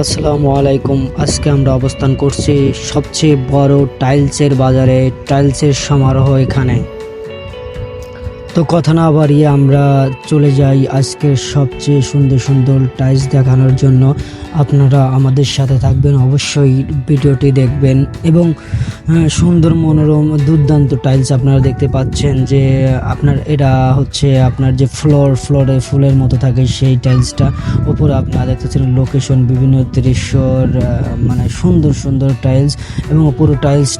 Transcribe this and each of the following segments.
আসসালামু আলাইকুম। আজকে আমরা অবস্থান করছি সবচেয়ে বড় টাইলসের বাজারে টাইলসের সমারোহ এখানে। তো কথা না বাড়িয়ে আমরা চলে যাই আজকের সবচেয়ে সুন্দর সুন্দর টাইলস দেখানোর জন্য। আপনারা আমাদের সাথে থাকবেন, অবশ্যই ভিডিওটি দেখবেন এবং সুন্দর মনোরম দুর্দান্ত টাইলস আপনারা দেখতে পাচ্ছেন যে, আপনার এটা হচ্ছে আপনার যে ফ্লোর ফ্লোরে ফুলের মতো থাকে সেই টাইলসটা উপরে আপনারা দেখতেছেন লোকেশন বিভিন্ন দৃশ্যর মানে সুন্দর সুন্দর টাইলস এবং পুরো টাইলস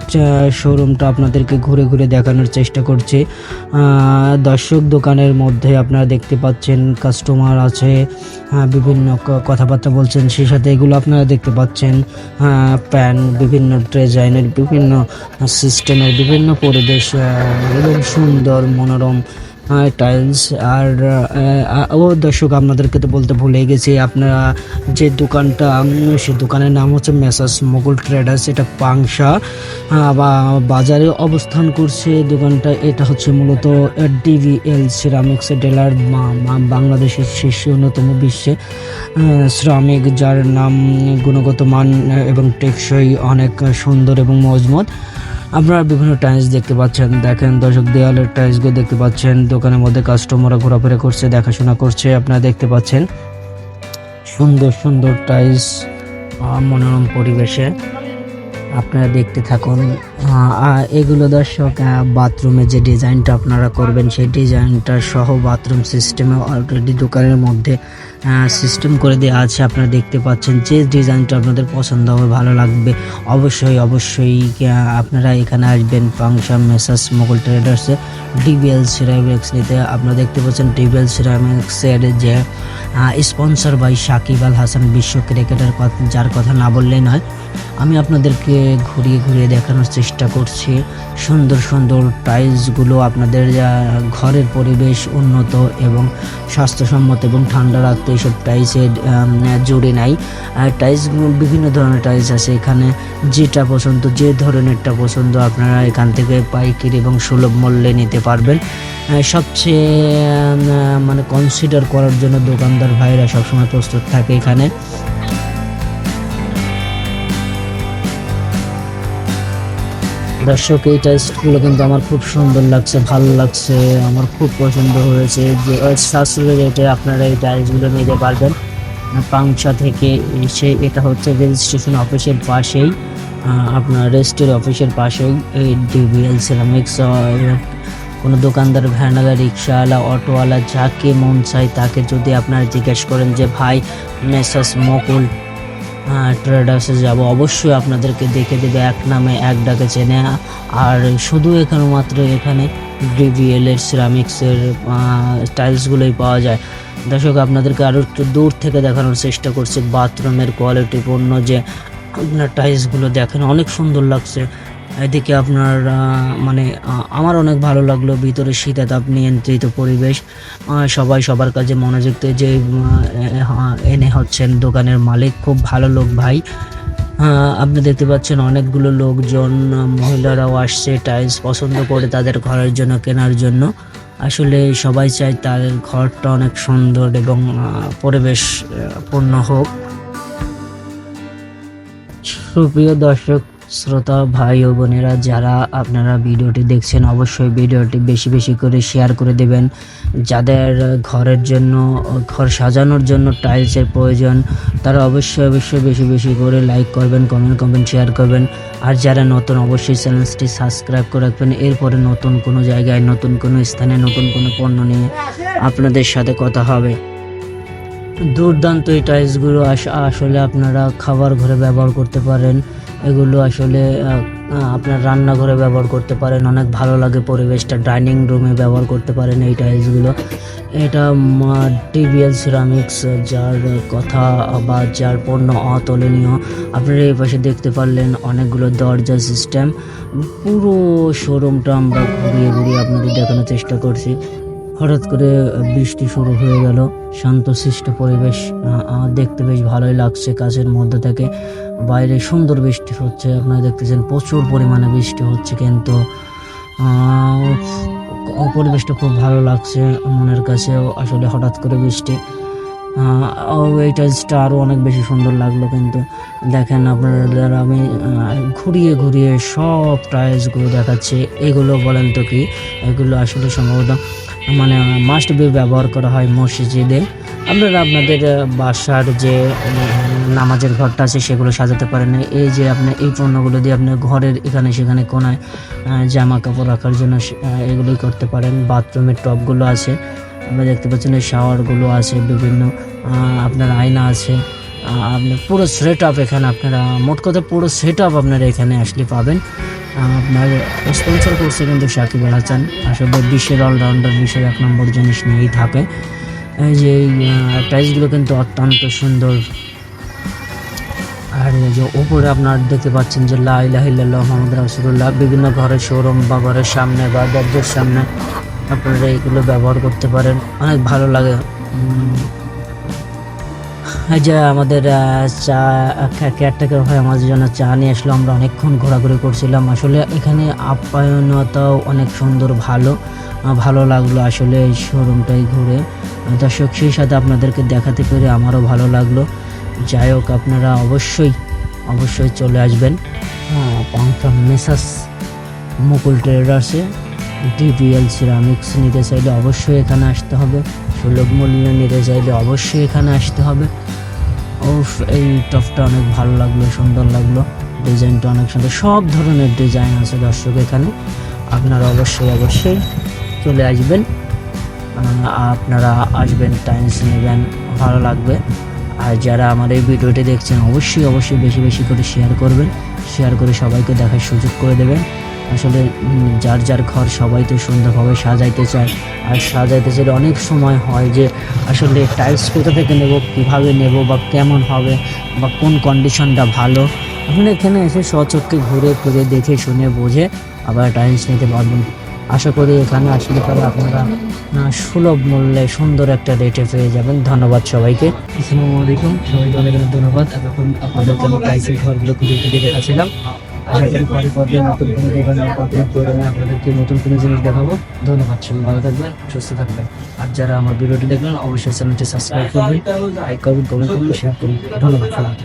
শোরুমটা আপনাদেরকে ঘুরে ঘুরে দেখানোর চেষ্টা করছি। দর্শক দোকানের মধ্যে আপনারা দেখতে পাচ্ছেন কাস্টমার আছে আহ, বিভিন্ন কথাবার্তা বলছেন সেই সাথে এগুলো আপনারা দেখতে পাচ্ছেন প্যান বিভিন্ন ডিজাইনের বিভিন্ন সিস্টেমের বিভিন্ন পরিবেশ এবং সুন্দর মনোরম টাইলস আর ও দর্শক, আপনাদেরকে তো বলতে ভুলে গেছি, আপনারা যে দোকানটা সে দোকানের নাম হচ্ছে মেসাস মোগল ট্রেডার্স, এটা পাংশা বা বাজারে অবস্থান করছে দোকানটা, এটা হচ্ছে মূলত ডিভিএল সিরামিক্স ডেলার বাংলাদেশের শীর্ষ অন্যতম বিশ্বে শ্রমিক, যার নাম গুণগত মান এবং টেকসই, অনেক সুন্দর এবং মজবুত। আপনারা বিভিন্ন টাইলস দেখতে পাচ্ছেন। দেখেন দর্শক দেওয়ালের টাইলসগুলো দেখতে পাচ্ছেন। দোকানের মধ্যে কাস্টমাররা ঘোরাফেরা করছে, দেখাশোনা করছে। আপনারা দেখতে পাচ্ছেন সুন্দর সুন্দর টাইলস মনোরম পরিবেশে। আপনারা দেখতে থাকুন। এগুলো দর্শক বাথরুমে যে ডিজাইনটা আপনারা করবেন, সেই ডিজাইনটা সহ বাথরুম সিস্টেমে অলরেডি দোকানের মধ্যে সিস্টেম করে দেওয়া আছে। আপনারা দেখতে পাচ্ছেন যে ডিজাইনটা আপনাদের পছন্দ হবে, ভালো লাগবে। অবশ্যই অবশ্যই আপনারা এখানে আসবেন ফাংশন মেসাস মোগল ট্রেডার্সে ডিবিএল সিরামিক্স নিতে। আপনারা দেখতে পাচ্ছেন ডিবিএল সিরামিক্সের যে স্পন্সর বাই সাকিব আল হাসান, বিশ্ব ক্রিকেটার, যার কথা না বললেই নয়, আমি আপনাদেরকে ঘুরিয়ে ঘুরিয়ে দেখানোর চেষ্টা করছি। সুন্দর সুন্দর টাইলসগুলো আপনাদের ঘরের পরিবেশ উন্নত এবং স্বাস্থ্যসম্মত এবং ঠান্ডা রাখতে এইসব টাইলসের জুড়ে নাই। আর টাইলসগুলো বিভিন্ন ধরনের টাইলস আছে। এখানে যেটা পছন্দ, যে ধরনেরটা পছন্দ আপনারা এখান থেকে পাইকারি এবং সুলভ মূল্যে নিতে পারবেন। সবচেয়ে মানে কনসিডার করার জন্য দোকানদার ভাইরা সবসময় প্রস্তুত থাকে এখানে। দর্শক এই টাইলসগুলো কিন্তু আমার খুব সুন্দর লাগছে, ভালো লাগছে, আমার খুব পছন্দ হয়েছে। যে সাশ্রয় রেটে আপনারা এই টাইলসগুলো নিতে পারবেন। পাংশা থেকে এসে এটা হচ্ছে রেজিস্ট্রেশন অফিসের পাশেই আপনার রেজিস্ট্রি অফিসের পাশেই এই ডিবিএল সিরামিক্স কোনো দোকানদার ভ্যানওয়ালা রিক্সাওয়ালা, অটোওয়ালা, যাকে মন চায় তাকে যদি আপনারা জিজ্ঞেস করেন যে, ভাই মেসাস মকুল ট্রেডার্সে যাব। অবশ্যই আপনাদেরকে দেখে দেবে, এক নামে এক ডাকে চেনে। আর শুধু এখানে মাত্র এখানে ডিভিএল এর সিরামিক্সের টাইলসগুলোই পাওয়া যায়। দর্শক, আপনাদেরকে আরও একটু দূর থেকে দেখানোর চেষ্টা করছি। বাথরুমের কোয়ালিটিপূর্ণ যে, আপনার টাইলসগুলো দেখেন, অনেক সুন্দর লাগছে। এদিকে আপনার মানে আমার অনেক ভালো লাগল ভিতরে শীতাতাপ নিয়ন্ত্রিত পরিবেশ। সবাই সবার কাছে মনোযোগ দিয়ে যে এনে হচ্ছেন দোকানের মালিক খুব ভালো লোক ভাই। আপনি দেখতে পাচ্ছেন অনেকগুলো লোকজন মহিলারাও আসছে টাইলস পছন্দ করে তাদের ঘরের জন্য কেনার জন্য। আসলে সবাই চায় তাদের ঘরটা অনেক সুন্দর এবং আহ, পরিবেশ আহ, পূর্ণ হোক। সুপ্রিয় দর্শক শ্রোতা, ভাই ও বোনেরা, যারা আপনারা ভিডিওটি দেখছেন, অবশ্যই ভিডিওটি বেশি বেশি করে শেয়ার করে দেবেন। যাদের ঘরের জন্য, ঘর সাজানোর জন্য টাইলসের প্রয়োজন, তারা অবশ্যই অবশ্যই বেশি বেশি করে লাইক করবেন কমেন্ট করবেন শেয়ার করবেন। আর যারা নতুন, অবশ্যই চ্যানেলটি সাবস্ক্রাইব করে রাখবেন। এরপরে নতুন কোনো জায়গায়, নতুন কোনো স্থানে, নতুন কোনো পণ্য নিয়ে আপনাদের সাথে কথা হবে। দুর্দান্ত এই টাইলসগুলো আস- আসলে আপনারা খাবার ঘরে ব্যবহার করতে পারেন। এগুলো আসলে আপনার রান্নাঘরে ব্যবহার করতে পারেন। অনেক ভালো লাগে পরিবেশটা। ডাইনিং রুমে ব্যবহার করতে পারেন এই টাইলসগুলো। এটা টিবিএল সিরামিক্স, যার কথা বা যার পণ্য অতুলনীয়। আপনারা এই পাশে দেখতে পারলেন অনেকগুলো দরজা সিস্টেম। পুরো শোরুমটা আমরা ঘুরিয়ে ঘুরিয়ে আপনাদের দেখানোর চেষ্টা করছি। হঠাৎ করে বৃষ্টি শুরু হয়ে গেল, শান্ত শান্তশিষ্ট পরিবেশ। দেখতে বেশ ভালোই লাগছে কাছের মধ্যে থেকে। বাইরে সুন্দর বৃষ্টি হচ্ছে, আপনারা দেখতেছেন প্রচুর পরিমাণে বৃষ্টি হচ্ছে কিন্তু পরিবেশটা খুব ভালো লাগছে মনের কাছেও আসলে হঠাৎ করে বৃষ্টি। এই টাইলসটা আরও অনেক বেশি সুন্দর লাগল কিন্তু। দেখেন আপনারা আমি ঘুরিয়ে ঘুরিয়ে সব টাইলসগুলো দেখাচ্ছি, এগুলো বলেন তো কি? এগুলো আসলে সম্ভবত মানে মাস্ট বি ব্যবহার করা হয় মসজিদে। আপনারা আপনাদের বাসার যে নামাজের ঘরটা আছে সেগুলো সাজাতে পারেন। এই যে আপনি, এই পণ্যগুলো দিয়ে আপনি ঘরের এখানে সেখানে কোনায় জামা কাপড় রাখার জন্য এগুলোই করতে পারেন। বাথরুমের টবগুলো আছে। আমরা দেখতে পাচ্ছেন এই শাওয়ারগুলো আছে বিভিন্ন আপনার আয়না আছে। আপনার পুরো সেট আপ এখানে আপনারা, মোট কথা পুরো সেট আপ আপনারা এখানে আসলে পাবেন। আপনার স্পন্সর করছে কিন্তু সাকিব আল হাসান। আসলে বিশ্বের অলরাউন্ডার বিশ্বের এক নম্বর জিনিস নিয়েই থাকে। এই যে টাইলসগুলো কিন্তু অত্যন্ত সুন্দর। আর যে উপরে আপনার দেখতে পাচ্ছেন যে লা ইলাহা ইল্লাল্লাহ মোহাম্মদ রাসূলুল্লাহ, বিভিন্ন ঘরের শোরুম বা ঘরের সামনে বা দরজার সামনে আপনারা এগুলো ব্যবহার করতে পারেন। অনেক ভালো লাগে। যে আমাদের চা কেয়ারটেকার ভাই আমাদের জন্য চা নিয়ে আসলো, আমরা অনেকক্ষণ ঘোরাঘুরি করছিলাম। আসলে এখানে আপ্যায়নতাও অনেক সুন্দর, ভালো ভালো লাগল আসলে এই শোরুমটাই ঘুরে। দর্শক, সেই সাথে আপনাদেরকে দেখাতে পেরে আমারও ভালো লাগল। যাই হোক, আপনারা অবশ্যই অবশ্যই চলে আসবেন। পাংথা মেসাস মুকুল ট্রেডার্সে ডিপিএল সিরামিক্স নিতে চাইলে অবশ্যই এখানে আসতে হবে। সুলভ মূল্যে নিতে চাইলে অবশ্যই এখানে আসতে হবে। ও এই টপটা অনেক ভালো লাগল, সুন্দর লাগল, ডিজাইনটা অনেক সুন্দর, সব ধরনের ডিজাইন আছে দর্শক এখানে, আপনারা অবশ্যই অবশ্যই চলে আসবেন আপনারা আসবেন টাইমস নেবেন, ভালো লাগবে, আর যারা আমার এই ভিডিওটি দেখছেন, অবশ্যই অবশ্যই বেশি বেশি করে শেয়ার করবেন শেয়ার করে সবাইকে দেখার সুযোগ করে দেবেন আসলে যার যার ঘর সবাই তো সুন্দরভাবে সাজাইতে চায়। আর সাজাইতে চাইলে অনেক সময় হয় যে, আসলে টাইলস কোথা থেকে নেব, কীভাবে নেব, বা কেমন হবে, বা কোন কন্ডিশনটা ভালো। আপনি এখানে এসে স্বচক্ষে ঘুরে ফিরে দেখে শুনে বুঝে আবার টাইলস নিতে পারবেন আশা করি এখানে আসলে পরে আপনারা সুলভ মূল্যে সুন্দর একটা রেটে পেয়ে যাবেন। ধন্যবাদ সবাইকে। আসসালামু আলাইকুম। সবাইকে অনেক অনেক ধন্যবাদ। এতক্ষণ আপনাদেরকে আমি টাইসের ঘরগুলো ঘুরে ঘুরে দেখাচ্ছিলাম। আশা নতুন কোনো করে জিনিস দেখাবো। ধন্যবাদ ভালো থাকবেন, সুস্থ থাকবেন। আর যারা আমার ভিডিওটি দেখবেন অবশ্যই চ্যানেলটি সাবস্ক্রাইব করবেন, লাইক করবেন কমেন্ট করবেন শেয়ার করবেন। ধন্যবাদ, সবাইকে।